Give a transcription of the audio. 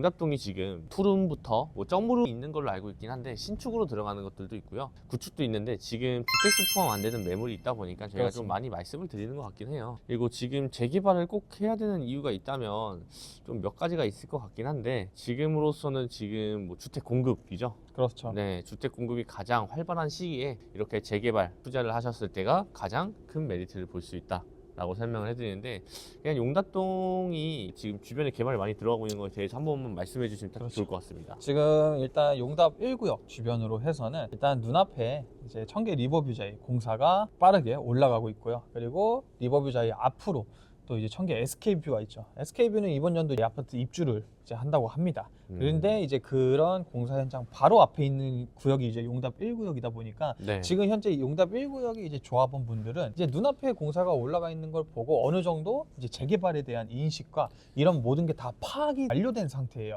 용답동이 지금 투룸부터 뭐 점으로 있는 걸로 알고 있긴 한데 신축으로 들어가는 것들도 있고요. 구축도 있는데 지금 주택수 포함 안 되는 매물이 있다 보니까 저희가 좀 그렇습니다. 많이 말씀을 드리는 것 같긴 해요. 그리고 지금 재개발을 꼭 해야 되는 이유가 있다면 좀 몇 가지가 있을 것 같긴 한데 지금으로서는 지금 뭐 주택 공급이죠. 그렇죠. 네, 주택 공급이 가장 활발한 시기에 이렇게 재개발 투자를 하셨을 때가 가장 큰 메리트를 볼 수 있다. 라고 설명을 해드리는데 그냥 용답동이 지금 주변에 개발이 많이 들어가고 있는 것에 대해서 한 번만 말씀해 주시면 딱 그렇죠. 좋을 것 같습니다. 지금 일단 용답 1구역 주변으로 해서는 일단 눈앞에 이제 청계 리버뷰자의 공사가 빠르게 올라가고 있고요. 그리고 리버뷰자의 앞으로 또 이제 청계 SK뷰가 있죠. SK뷰는 이번 연도 이 아파트 입주를 이제 한다고 합니다. 음. 그런데 이제 그런 공사 현장 바로 앞에 있는 구역이 이제 용답 1구역이다 보니까 네. 지금 현재 용답 1구역의 이제 조합원 분들은 이제 눈앞에 공사가 올라가 있는 걸 보고 어느 정도 이제 재개발에 대한 인식과 이런 모든 게 다 파악이 완료된 상태예요.